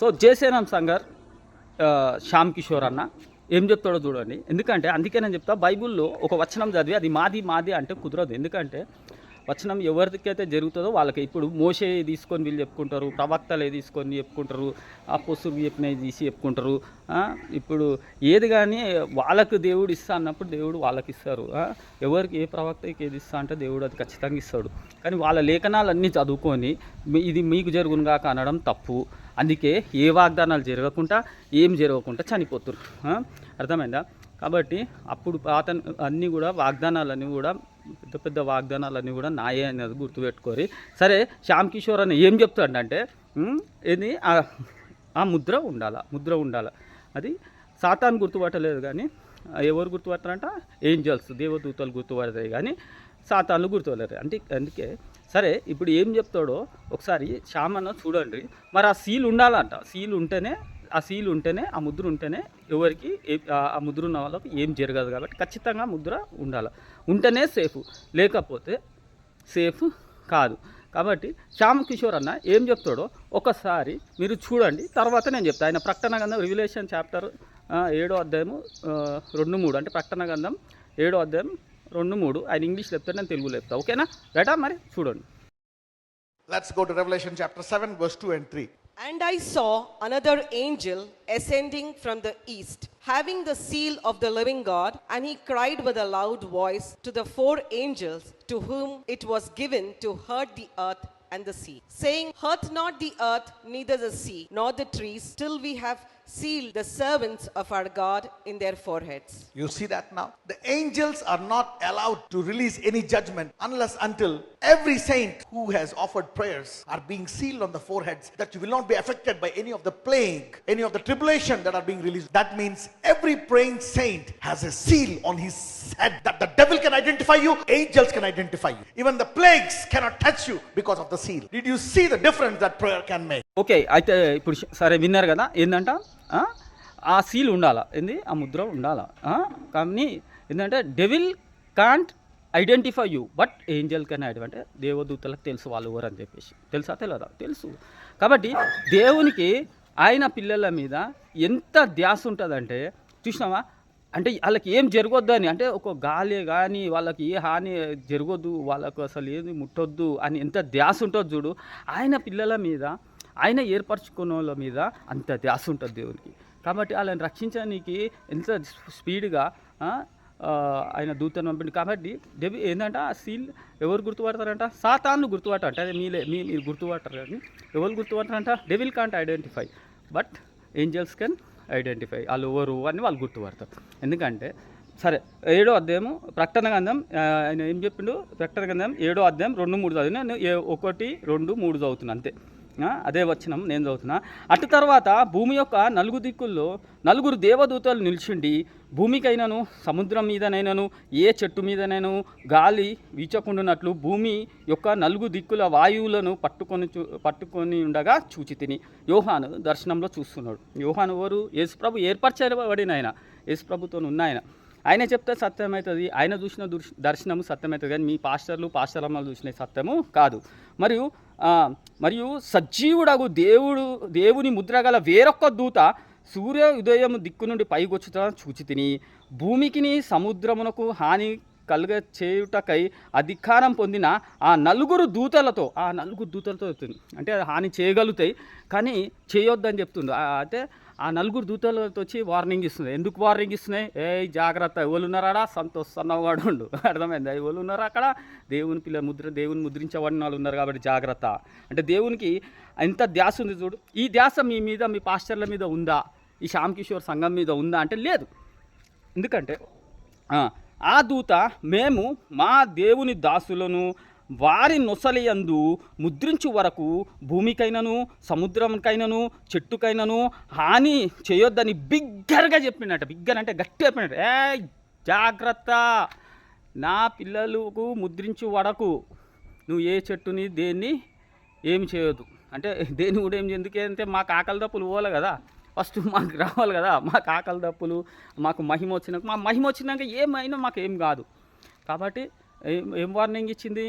So జేసేనం సంగర్ శ్యామ్ కిషోర్ అన్న ఏం చెప్తాడో చూడండి. ఎందుకంటే అందుకే నేను చెప్తా బైబిల్లో ఒక వచనం చదివి అది మాది మాది అంటే కుదరదు. ఎందుకంటే వచనం ఎవరికైతే జరుగుతుందో వాళ్ళకి ఇప్పుడు మోసే తీసుకొని వీళ్ళు చెప్పుకుంటారు ప్రవక్తలే తీసుకొని చెప్పుకుంటారు ఆ పొసురు చెప్పినవి తీసి చెప్పుకుంటారు ఇప్పుడు ఏది కానీ వాళ్ళకు దేవుడు ఇస్తా అన్నప్పుడు దేవుడు వాళ్ళకి ఇస్తారు ఎవరికి ఏ ప్రవక్తకి ఏది ఇస్తా అంటే దేవుడు అది ఖచ్చితంగా ఇస్తాడు. కానీ వాళ్ళ లేఖనాలన్నీ చదువుకొని మీ- ఇది మీకు జరుగునుగాక అనడం తప్పు. అందుకే ఏ వాగ్దానాలు జరగకుండా ఏం జరగకుండా చనిపోతురు. అర్థమైందా? కాబట్టి అప్పుడు పాత అన్నీ కూడా వాగ్దానాలన్నీ కూడా పెద్ద పెద్ద వాగ్దానాలన్నీ కూడా నాయే అనేది గుర్తుపెట్టుకోరి. సరే శ్యామ్ కిషోర్ అని ఏం చెప్తాడంటే ఉమ్, ఇది ఆ- ముద్ర ఉండాల ముద్ర ఉండాల. అది సాతాన్ గుర్తుపట్టలేదు కానీ ఎవరు గుర్తుపడతారంట? ఏంజల్స్ దేవదూతలు గుర్తుపడతాయి కానీ సాతాన్లు గుర్తుపడలేరు. అంటే అందుకే సరే ఇప్పుడు ఏం చెప్తాడో ఒకసారి శ్యామన్న చూడండి. మరి ఆ సీల్ ఉండాలంట. సీల్ ఉంటేనే ఆ సీల్ ఉంటేనే ఆ ముద్ర ఉంటేనే ఎవరికి ఆ- ముద్ర ఉన్న వాళ్ళకి ఏం జరగదు కాబట్టి ఖచ్చితంగా ముద్ర ఉండాలి. ఉంటేనే సేఫ్ లేకపోతే సేఫ్ కాదు. కాబట్టి శ్యామ్ కిషోర్ అన్న ఏం చెప్తాడో ఒకసారి మీరు చూడండి. తర్వాత నేను చెప్తాను ఆయన ప్రకటన గంధం రివిలేషన్ చాప్టర్ ఏడో అధ్యాయము రెండు మూడు. అంటే ప్రకటన గంధం ఏడో అధ్యాయం రెండు మూడు ఆయన ఇంగ్లీష్ చెప్తాడు నేను తెలుగులో చెప్తా ఓకేనా రైటా మరి చూడండి Let's go to Revelation chapter 7, verse 2 and 3. And I saw another angel ascending from the east, having the seal of the living God, and he cried with a loud voice to the four angels to whom it was given to hurt the earth and the sea, saying, Hurt not the earth, neither the sea, nor the trees, till we have sealed the servants of our God in their foreheads. You see that now? The angels are not allowed to release any judgment unless until every saint who has offered prayers are being sealed on the foreheads that you will not be affected by any of the plague, any of the tribulation that are being released. That means every praying saint has a seal on his head that the devil can identify you, angels can identify you. Even the plagues cannot touch you because of the seal. Did you see the difference that prayer can make? Okay అయితే ఇప్పుడు సరే విన్నారు కదా ఏంటంట ఆ? Seal ఉండాలా? ఏంది? ఆ ముద్ర ఉండాలా? కానీ ఏంటంటే devil can't identify you but angel can అంటే దేవదూతలకు తెలుసు వాళ్ళు ఎవరు అని చెప్పేసి. తెలుసా తెలియదా తెలుసు. కాబట్టి దేవునికి ఆయన పిల్లల మీద ఎంత ధ్యాస ఉంటుందంటే చూసినావా? అంటే వాళ్ళకి ఏం జరగొద్దు అని అంటే ఒక గాలి కానీ వాళ్ళకి ఏ హాని జరగొద్దు వాళ్ళకు అసలు ఏది ముట్టొద్దు అని ఎంత ధ్యాస ఉంటుంది చూడు ఆయన పిల్లల మీద ఆయన ఏర్పరచుకున్న వాళ్ళ మీద అంత ధ్యాస ఉంటుంది దేవునికి. కాబట్టి వాళ్ళని రక్షించడానికి ఎంత స్పీడ్గా ఆయన దూతను పంపిండు. కాబట్టి డెవి ఏంటంటే ఆ సీల్ ఎవరు గుర్తుపడతారంట? సాతాన్లు గుర్తుపట్టారంట అదే మీలే మీ మీరు గుర్తుపడతారు కానీ ఎవరు గుర్తుపడతారంట? Devil can't identify. But angels can identify. వాళ్ళు ఎవరు అని వాళ్ళు గుర్తుపడతారు. ఎందుకంటే సరే ఏడో అధ్యాయము ప్రకటన గంధం ఆయన ఏం చెప్పిండు? ప్రకటన గంధం ఏడో అధ్యాయం రెండు మూడు చదివిన ఏ- ఒకటి రెండు మూడు చదువుతున్నా అంతే. అదే వచ్చినం నేను చదువుతున్నా. అటు తర్వాత భూమి యొక్క నలుగు దిక్కుల్లో నలుగురు దేవదూతలు నిల్చుండి భూమికైనను సముద్రం మీదనైనను ఏ చెట్టు మీదనైనను గాలి వీచకుండానట్లు భూమి యొక్క నలుగు దిక్కుల వాయువులను పట్టుకొని చూ పట్టుకొని ఉండగా చూచి తిని యోహాను దర్శనంలో చూస్తున్నాడు. యోహాను ఎవరు? యేసుప్రభు ఏర్పరచబడిన ఆయన. యేసుప్రభుతో ఉన్న ఆయన. ఆయన చెప్తే సత్యమవుతుంది ఆయన చూసిన దర్శనము సత్యమవుతుంది కానీ మీ పాస్టర్లు పాస్టరమ్మలు చూసిన సత్యము కాదు. మరియు మరియు సజీవుడగు దేవుడు దేవుని ముద్రగల వేరొక్క దూత సూర్య ఉదయం దిక్కు నుండి పైకొచ్చుట చూచి తిని భూమికిని సముద్రమునకు హాని కలుగ చేయుటకై అధికారం పొందిన ఆ నలుగురు దూతలతో ఆ నలుగురు దూతలతో చెప్తుంది. అంటే హాని చేయగలుగుతాయి కానీ చేయొద్దని చెప్తుంది. అయితే ఆ నలుగురు దూతలతో వచ్చి వార్నింగ్ ఇస్తుంది. ఎందుకు వార్నింగ్ ఇస్తున్నాయి? ఏ జాగ్రత్త. ఎవరున్నారాడా ఉన్నారాడా? సంతోష్ ఉండు. అర్థమైంది? ఎవరు ఉన్నారు అక్కడ? దేవుని పిల్ల ముద్ర దేవుని ముద్రించబడిన వాళ్ళు ఉన్నారు కాబట్టి జాగ్రత్త. అంటే దేవునికి ఎంత ధ్యాస ఉంది చూడు. ఈ ధ్యాస మీ మీద మీ పాస్టర్ల మీద ఉందా? ఈ శ్యామ్ కిషోర్ సంఘం మీద ఉందా? అంటే లేదు. ఎందుకంటే ఆ, దూత మేము మా దేవుని దాసులను వారి నొసలియందు ముద్రించు వరకు భూమికైనను సముద్రంకైనను చెట్టుకైనను హాని చేయొద్దని బిగ్గరగా చెప్పినట్ట బిగ్గర అంటే గట్టి చెప్పినట్టు ఏ జాగ్రత్త. నా పిల్లలకు ముద్రించు వరకు నువ్వు ఏ చెట్టుని దేన్ని ఏమి చేయొద్దు. అంటే దేని కూడా ఏం ఎందుకంటే అంటే మాకు ఆకలి దప్పులు పోవాలి కదా. ఫస్ట్ మాకు రావాలి కదా మాకు ఆకలి తప్పులు మాకు మహిమ వచ్చినాక మా మహిమ వచ్చినాక ఏమైనా మాకు ఏం కాదు. కాబట్టి ఏం ఏం వార్నింగ్ ఇచ్చింది?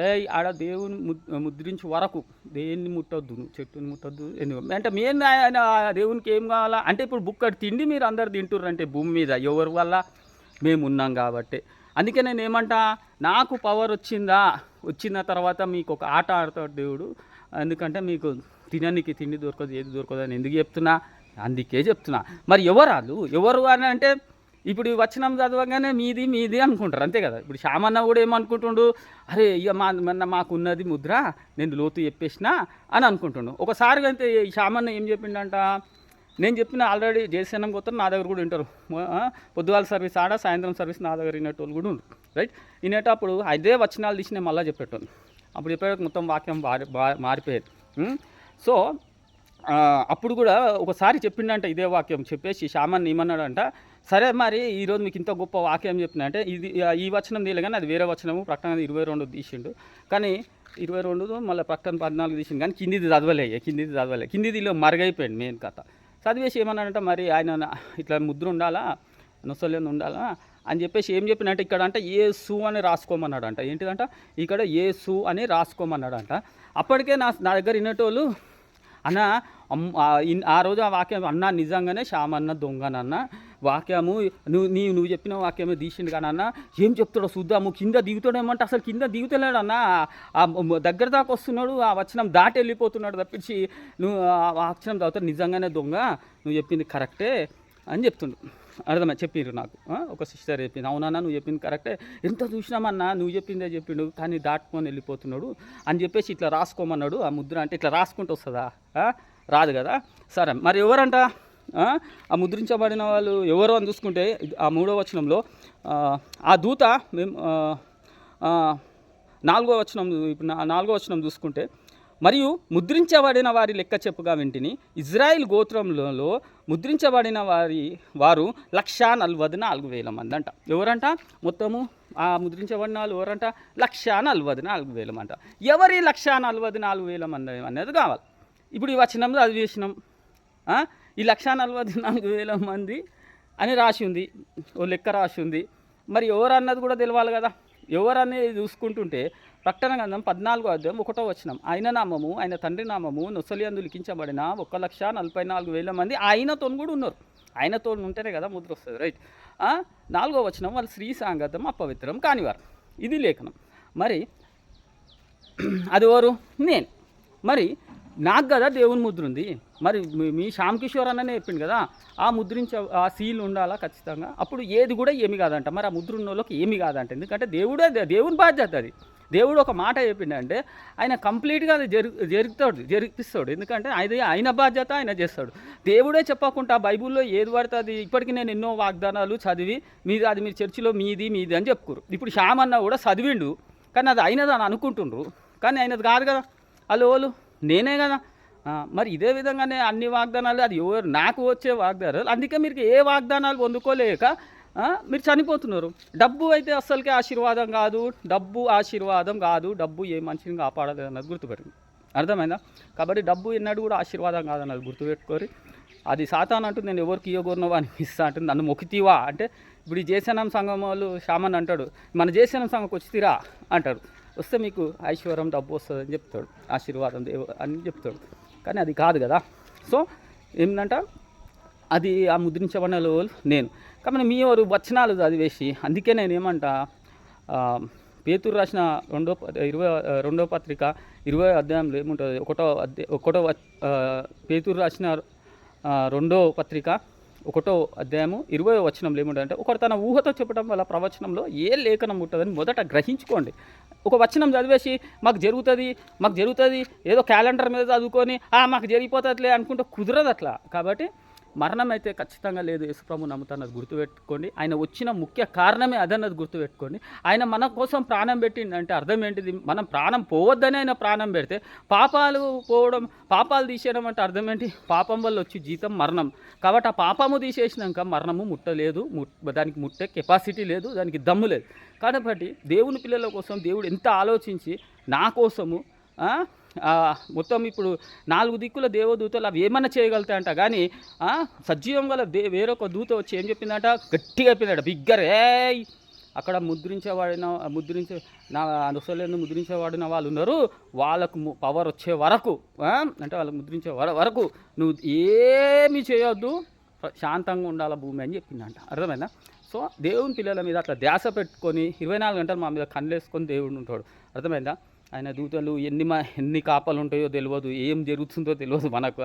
ఏ ఆడ దేవుని ముద్రించే ముద్రించి వరకు దేన్ని ముట్టొద్దు నువ్వు చెట్టుని ముట్టొద్దు ఎందుకు అంటే మేము ఆయన దేవునికి ఏం కావాలా? అంటే ఇప్పుడు బుక్కడి తిండి మీరు అందరు తింటుర్రు అంటే భూమి మీద ఎవరి వల్ల? మేము ఉన్నాం కాబట్టి. అందుకే నేను ఏమంటా నాకు పవర్ వచ్చిందా? వచ్చిన తర్వాత మీకు ఒక ఆట ఆడతాడు దేవుడు. ఎందుకంటే మీకు తినడానికి తిండి దొరకదు ఏది దొరకదు అని ఎందుకు చెప్తున్నా? అందుకే చెప్తున్నా. మరి ఎవరు ఎవరు అని అంటే ఇప్పుడు వచ్చినాం చదవగానే మీది మీది అనుకుంటారు. అంతే కదా? ఇప్పుడు శ్యామన్న కూడా ఏమనుకుంటుండు? అరే ఇక మా మొన్న మాకున్నది ముద్ర నేను లోతు చెప్పేసిన అని అనుకుంటుండు. ఒకసారి అయితే ఈ శ్యామన్న ఏం చెప్పిండంట? నేను చెప్పిన ఆల్రెడీ జేసీఎన్ఎం పోతారు నా దగ్గర కూడా వింటారు. పొద్దుగాల సర్వీస్ ఆడ సాయంత్రం సర్వీస్ నా దగ్గర వినేటోళ్ళు కూడా ఉన్నారు రైట్? వినేటప్పుడు అదే వచనాలు తీసి నేను మళ్ళీ చెప్పేటోళ్ళు. అప్పుడు చెప్పేటప్పుడు మొత్తం వాక్యం మారిపోయేది. సో అప్పుడు కూడా ఒకసారి చెప్పిండంట ఇదే వాక్యం చెప్పేసి శ్యామన్ ఏమన్నాడంట సరే మరి ఈరోజు మీకు ఇంత గొప్ప వాక్యం చెప్పిన అంటే ఇది ఈ వచనం తీయలే కానీ అది వేరే వచనము ప్రకటన ఇరవై రెండు తీసిండు. కానీ ఇరవై రెండు మళ్ళీ ప్రకటన పద్నాలుగు తీసిండు కానీ కిందిది చదవలే కిందిది చదవలే. కిందిది ఇలా మరుగైపోయింది మెయిన్ కథ. చదివేసి ఏమన్నాడంటే మరి ఆయన ఇట్లా ముద్ర ఉండాలా నొసలేని ఉండాలా అని చెప్పేసి ఏం చెప్పినంటే ఇక్కడ అంటే ఏ సు అని రాసుకోమన్నాడంట. ఏంటిదంట? ఇక్కడ ఏ సు అని రాసుకోమన్నాడంట. అప్పటికే నా నా దగ్గర వినేటోళ్ళు అన్న ఆ రోజు ఆ వాక్యం అన్న నిజంగానే శ్యామన్న దొంగనన్న వాక్యము నువ్వు నీవు నువ్వు చెప్పిన వాక్యమే తీసిండు కానీ అన్న ఏం చెప్తాడో చూద్దాము కింద దిగుతాడేమంటే అసలు కింద దిగుతలేడు అన్న. దగ్గర దాకా వస్తున్నాడు ఆ వచనం దాటి వెళ్ళిపోతున్నాడు తప్పించి నువ్వు ఆ వచనం చదువుతాడు నిజంగానే దొంగ నువ్వు చెప్పింది కరెక్టే అని చెప్తుండు. అర్థమై? చెప్పిండ్రు నాకు. ఒక సిస్టర్ చెప్పింది. అవునన్నా నువ్వు చెప్పింది కరెక్టే. ఎంత చూసినామన్నా నువ్వు చెప్పిందే చెప్పిండు కానీ దాటుకొని వెళ్ళిపోతున్నాడు అని చెప్పేసి ఇట్లా రాసుకోమన్నాడు. ఆ ముద్ర అంటే ఇట్లా రాసుకుంటూ వస్తుందా? రాదు కదా? సరే మరి ఎవరంట? ఆ? ముద్రించబడిన వాళ్ళు ఎవరు అని చూసుకుంటే ఆ మూడో వచనంలో ఆ, దూత మేము నాలుగో వచనం ఇప్పుడు నాలుగో వచనం చూసుకుంటే మరియు ముద్రించబడిన వారి లెక్క చెప్పుగా వింటిని. ఇజ్రాయిల్ గోత్రంలో ముద్రించబడిన వారి వారు లక్షా నలభై నాలుగు వేల మంది అంట. ఎవరంట? మొత్తము ఆ ముద్రించబడిన వాళ్ళు ఎవరంట? లక్షా నలభై నాలుగు వేల మంట ఎవరి లక్షా నలభై నాలుగు వేల మంది అనేది కావాలి. ఇప్పుడు ఈ వచనంలో అది చేసినాం ఈ లక్షా నలభై నాలుగు వేల మంది అని రాసి ఉంది. ఓ లెక్క రాసి ఉంది. మరి ఎవరు అన్నది కూడా తెలియాలి కదా. ఎవరు అనేది చూసుకుంటుంటే ప్రకటన గంధం పద్నాలుగో అధ్యాయం ఒకటో వచ్చినాం ఆయన నామము ఆయన తండ్రి నామము నొసలియందు లిఖించబడిన ఒక లక్ష నలభై నాలుగు వేల మంది ఆయనతో కూడా ఉన్నారు. ఆయనతో ఉంటేనే కదా ముద్ర వస్తుంది రైట్? నాలుగో వచనం వాళ్ళు శ్రీ సాంగతం అపవిత్రం కానివారు. ఇది లేఖనం. మరి అది ఎవరు? నేను. మరి నాకు కదా దేవుని ముద్ర ఉంది. మరి మీ- మీ శ్యామ్ కిషోర్ అన్ననే చెప్పిండు కదా ఆ ముద్రించే ఆ సీల్ ఉండాలా ఖచ్చితంగా? అప్పుడు ఏది కూడా ఏమి కాదంట. మరి ఆ ముద్ర ఉన్న వాళ్ళకి ఏమి కాదంట. ఎందుకంటే దేవుడే దేవుని బాధ్యత అది. దేవుడు ఒక మాట చెప్పిండంటే ఆయన కంప్లీట్గా అది జరు జరుగుతాడు జరిపిస్తాడు. ఎందుకంటే అది ఆయన బాధ్యత ఆయన చేస్తాడు. దేవుడే చెప్పకుండా బైబిల్లో ఏది పడితే అది ఇప్పటికీ నేను ఎన్నో వాగ్దానాలు చదివి మీది అది మీరు చర్చిలో మీది మీది అని చెప్పుకోరు. ఇప్పుడు శ్యామ్ అన్న కూడా చదివిండు. కానీ అది అయినది అని అనుకుంటుండ్రు. కానీ అయినది కాదు కదా. వాళ్ళు వాళ్ళు నేనే కదా. మరి ఇదే విధంగానే అన్ని వాగ్దానాలు అది ఎవరు నాకు వచ్చే వాగ్దానాలు అందుకే మీరు ఏ వాగ్దానాలు పొందుకోలేక మీరు చనిపోతున్నారు. డబ్బు అయితే అస్సలకే ఆశీర్వాదం కాదు డబ్బు ఆశీర్వాదం కాదు డబ్బు ఏ మనిషిని కాపాడలేదు అన్నది గుర్తుపెట్టింది అర్థమైందా? కాబట్టి డబ్బు ఎన్నడూ కూడా ఆశీర్వాదం కాదన్నది గుర్తుపెట్టుకోరు. అది సాతాన్ అంటుంది నేను ఎవరికి ఇవ్వకూడనో అని ఇస్తా అంటుంది. నన్ను మొక్కితీవా? అంటే ఇప్పుడు ఈ జేసనం సంఘం వాళ్ళు శామన్ అంటాడు మన జేసనం సంఘంకి తీరా అంటాడు వస్తే మీకు ఐశ్వర్యం డబ్బు వస్తుంది అని చెప్తాడు ఆశీర్వాదం దేవ అని చెప్తాడు. కానీ అది కాదు కదా. సో ఏంటంట అది ఆ ముద్రించబడిన లోలు నేను. కాబట్టి మీ వారు వచనాలు చదివేసి అందుకే నేను ఏమంటా పేతురు రాసిన రెండో ఇరవై రెండో పత్రిక ఇరవై అధ్యాయంలో ఏముంటుంది? ఒకటో అధ్యాయ ఒకటో పేతురు రాసిన రెండో పత్రిక ఒకటో అధ్యాయము ఇరవై వచనంలో ఏముంటుందంటే ఒకడు తన ఊహతో చెప్పడం వల్ల ప్రవచనంలో ఏ లేఖనం ఉంటుందని మొదట గ్రహించుకోండి. ఒక వచనం చదివేసి మాకు జరుగుతుంది మాకు జరుగుతుంది ఏదో క్యాలెండర్ మీద చదువుకొని "ఆ, మాకు జరిగిపోతుందిలే అనుకుంటే కుదరదు అట్లా కాబట్టి మరణం అయితే ఖచ్చితంగా లేదు యేసుప్రభు నమ్ముతాన్నది గుర్తుపెట్టుకోండి. ఆయన వచ్చిన ముఖ్య కారణమే అదన్నది గుర్తుపెట్టుకోండి. ఆయన మన కోసం ప్రాణం పెట్టిందంటే అర్థం ఏంటిది? మనం ప్రాణం పోవద్దని ఆయన ప్రాణం పెడితే పాపాలు పోవడం పాపాలు తీసేయడం అంటే అర్థం ఏంటి? పాపం వల్ల వచ్చి జీతం మరణం. కాబట్టి ఆ పాపము తీసేసినాక మరణము ముట్టలేదు. దానికి ముట్టే కెపాసిటీ లేదు దానికి దమ్ము లేదు. కాబట్టి దేవుని పిల్లల కోసం దేవుడు ఎంత ఆలోచించి నా కోసము మొత్తం ఇప్పుడు నాలుగు దిక్కుల దేవదూతలు అవి ఏమన్నా చేయగలుగుతాయంట. కానీ సజీవం గల దే వేరొక దూత వచ్చి ఏం చెప్పిందంట? గట్టిగా చెప్పిందట. బిగ్గర్ అక్కడ ముద్రించబడిన ముద్రించే నా అనుసరులను ముద్రించబడిన వాళ్ళు ఉన్నారు. వాళ్ళకు పవర్ వచ్చే వరకు అంటే వాళ్ళకు ముద్రించే వరకు నువ్వు ఏమీ చేయొద్దు. శాంతంగా ఉండాల భూమి అని చెప్పిందంట. అర్థమైందా? సో దేవుని పిల్లల మీద అట్లా ధ్యాస పెట్టుకొని ఇరవై నాలుగు గంటలు మా మీద కళ్ళేసుకొని దేవుడు ఉంటాడు అర్థమైందా? ఆయన దూతలు ఎన్ని మా ఎన్ని కాపలు ఉంటాయో తెలియదు ఏం జరుగుతుందో తెలియదు మనకు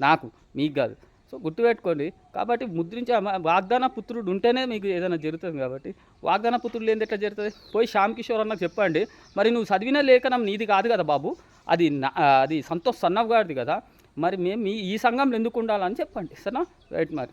నాకు మీకు కాదు. సో గుర్తుపెట్టుకోండి. కాబట్టి ముద్రించే వాగ్దాన పుత్రుడు ఉంటేనే మీకు ఏదైనా జరుగుతుంది కాబట్టి వాగ్దాన పుత్రుడు లేని ఎట్లా జరుగుతుంది? పోయి శ్యామ్ కిషోర్ అన్నకు చెప్పండి. మరి నువ్వు చదివిన లేఖనం నీది కాదు కదా బాబు. అది నా- అది సంతోష్ సన్నవ్ గారిది కదా. మరి మేము మీ ఈ సంఘంలో ఎందుకు ఉండాలని చెప్పండి. సరేనా? రైట్ మరి.